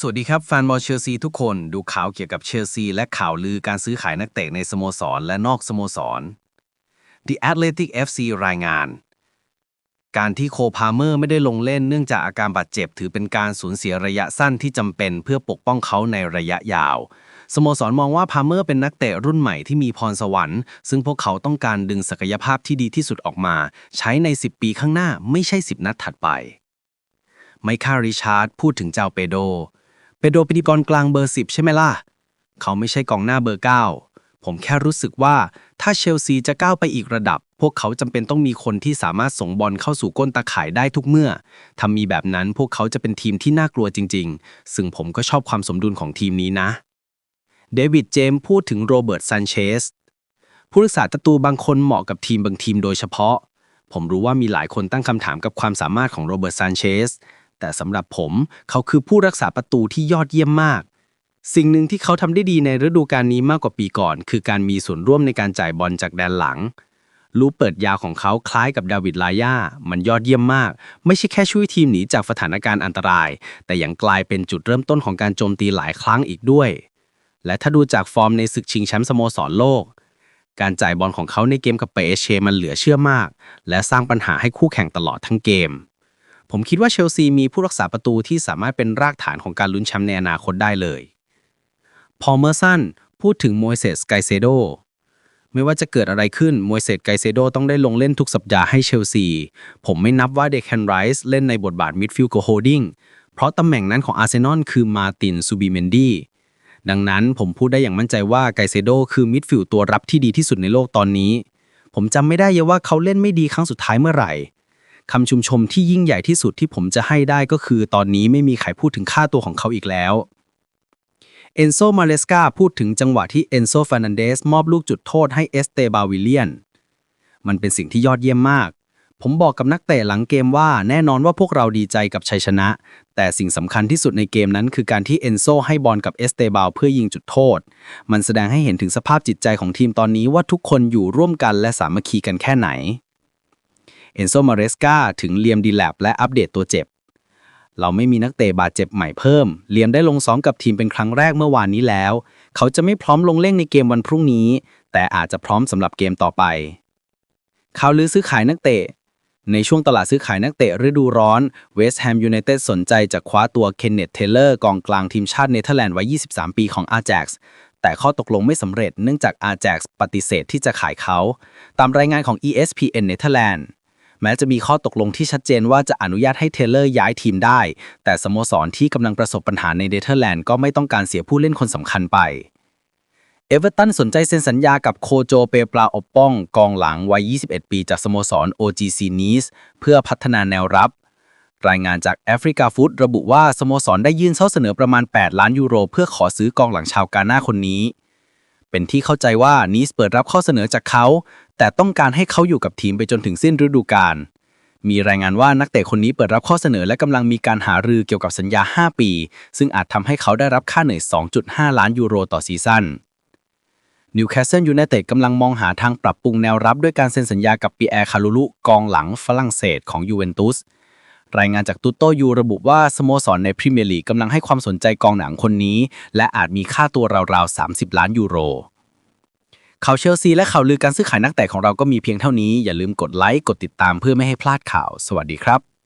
สวัสดีครับแฟนบอลเชลซีทุกคนดูข่าวเกี่ยวกับเชลซีและข่าวลือการซื้อขายนักเตะในสโมสรและนอกสโมสร The Athletic FC รายงาน การที่โคพาเมอร์ไม่ได้ลงเล่นเนื่องจากอาการบาดเจ็บถือเป็นการสูญเสียระยะสั้นที่จำเป็นเพื่อปกป้องเขาในระยะยาว สโมสรมองว่าพาเมอร์เป็นนักเตะรุ่นใหม่ที่มีพรสวรรค์ ซึ่งพวกเขาต้องการดึงศักยภาพที่ดีที่สุดออกมา ใช้ใน 10 ปีข้างหน้าไม่ใช่ 10 นัดถัดไปไมค่าริชาร์ดพูดถึงเจ้าเปโด เปโดเป็นกองกลางเบอร์10ใช่ไหมล่ะ เขาไม่ใช่กองหน้าเบอร์9ผมแค่รู้สึกว่าถ้าเชลซีจะก้าวไปอีกระดับ พวกเขาจำเป็นต้องมีคนที่สามารถส่งบอลเข้าสู่ก้นตาข่ายได้ทุกเมื่อถ้ามีแบบนั้นพวกเขาจะเป็นทีมที่น่ากลัวจริง ๆ ซึ่งผมก็ชอบความสมดุลของทีมนี้นะ เดวิดเจมส์พูดถึงโรเบิร์ตซันเชสผู้รักษาประตูบางคนเหมาะกับทีมบางทีมโดยเฉพาะ ผมรู้ว่ามีหลายคนตั้งคำถามกับความสามารถของโรเบิร์ตซันเชส แต่สำหรับผมเขาคือผู้รักษาประตูที่ยอดเยี่ยมมาก สิ่งหนึ่งที่เขาทำได้ดีในฤดูกาลนี้มากกว่าปีก่อน คือการมีส่วนร่วมในการจ่ายบอลจากแดนหลัง ลูกเปิดยาวของเขาคล้ายกับดาวิดลายามันยอดเยี่ยมมาก ไม่ใช่แค่ช่วยทีมหนีจากสถานการณ์อันตราย แต่ยังกลายเป็นจุดเริ่มต้นของการโจมตีหลายครั้งอีกด้วย และถ้าดูจากฟอร์มในศึกชิงแชมป์สโมสรโลกการจ่ายบอลของเขาในเกมกับเปเชมันเหลือเชื่อมาก และสร้างปัญหาให้คู่แข่งตลอดทั้งเกม ผมคิดว่าเชลซีมีผู้รักษาประตูที่สามารถเป็นรากฐานของการลุ้นแชมป์ในอนาคตได้เลย พอเมอร์สันพูดถึงโมเสสไกเซโดไม่ว่าจะเกิดอะไรขึ้นโมเสสไกเซโดต้องได้ลงเล่นทุกสัปดาห์ให้เชลซี ผมไม่นับว่าเดคแคนไรส์เล่นในบทบาทมิดฟิลด์กับโฮดิ้งเพราะตำแหน่งนั้นของอาร์เซนอลคือมาตินซูบิเมนดีดังนั้นผมพูดได้อย่างมั่นใจว่าไกเซโดคือมิดฟิลด์ตัวรับที่ดีที่สุดในโลกตอนนี้ ผมจำไม่ได้เยว่าเขาเล่นไม่ดีครั้งสุดท้ายเมื่อไหร่ คำชุมชมที่ยิ่งใหญ่ที่สุดที่ผมจะให้ได้ก็คือ ตอนนี้ไม่มีใครพูดถึงค่าตัวของเขาอีกแล้วเอนโซมาเลสกาพูดถึงจังหวะที่เอนโซฟ r ร์นันเดสมอบลูกจุดโทษให้เอสเตบาวิเลียน มันเป็นสิ่งที่ยอดเยี่ยมมาก ผมบอกกับนักเตะหลังเกมว่าแน่นอนว่าพวกเราดีใจกับชัยชนะ แต่สิ่งสำคัญที่สุดในเกมนั้นคือการที่เอนโซให้บอลกับเอสเตบาเพื่อยิงจุดโทษ มันแสดงให้เห็นถึงสภาพจิตใจของทีมตอนนี้ว่าทุกคนอยู่ร่วมกันและสามัคคีกันแค่ไหน เอนโซมาเรสกาถึงเลียมดีแลบและอัปเดตตัวเจ็บ เราไม่มีนักเตะบาดเจ็บใหม่เพิ่ม เลียมได้ลงซ้อมกับทีมเป็นครั้งแรกเมื่อวานนี้แล้ว เขาจะไม่พร้อมลงเล่นในเกมวันพรุ่งนี้ แต่อาจจะพร้อมสำหรับเกมต่อไปข่าวลือซื้อขายนักเตะ ในช่วงตลาดซื้อขายนักเตะฤดูร้อนเวสต์แฮมยูไนเต็ดสนใจจะคว้าตัวเคนเนตเทเลอร์กองกลางทีมชาติเนเธอร์แลนด์วัย 23 ปีของอา j a x แต่ข้อตกลงไม่สำเร็จเนื่องจากอา j a x ปฏิเสธที่จะขายเขา ตามรายงานของ ESPN เนเธอร์แลนด์ แม้จะมีข้อตกลงที่ชัดเจนว่าจะอนุญาตให้เทเลอร์ย้ายทีมได้ แต่สโมสรที่กำลังประสบปัญหาในเนเธอร์แลนด์ก็ไม่ต้องการเสียผู้เล่นคนสำคัญไปเอเวอร์ตันสนใจเซ็นสัญญากับโคโจเปปลาอบป้อง กองหลังวัย 21 ปีจากสโมสร OGC Nice เพื่อพัฒนาแนวรับ รายงานจากแอฟริกาฟุตระบุว่าสโมสรได้ยื่นข้อเสนอประมาณ 8 ล้านยูโร เพื่อขอซื้อกองหลังชาวกาหน้าคนนี้ เป็นที่เข้าใจว่านีสเปิดรับข้อเสนอจากเขา แต่ต้องการให้เขาอยู่กับทีมไปจนถึงสิ้นฤดูกาลมีรายงานว่านักเตะคนนี้เปิดรับข้อเสนอและกำลังมีการหารือเกี่ยวกับสัญญา 5 ปี ซึ่งอาจทำให้เขาได้รับค่าเหนื่อย 2.5 ล้านยูโรต่อซีซั่นนิวคาสเซิลยูไนเต็ดกำลังมองหาทางปรับปรุงแนวรับด้วยการเซ็นสัญญากับปีแอร์คาลูลุกองหลังฝรั่งเศสของยูเวนตุส รายงานจากตุโตยูระบุว่าสโมสรในพรีเมียร์ลีกกำลังให้ความสนใจกองหนังคนนี้ และอาจมีค่าตัวราวๆ 30 ล้านยูโรข่าวเชลซีและข่าวลือการซื้อขายนักเตะของเราก็มีเพียงเท่านี้ อย่าลืมกดไลค์ กดติดตามเพื่อไม่ให้พลาดข่าว สวัสดีครับ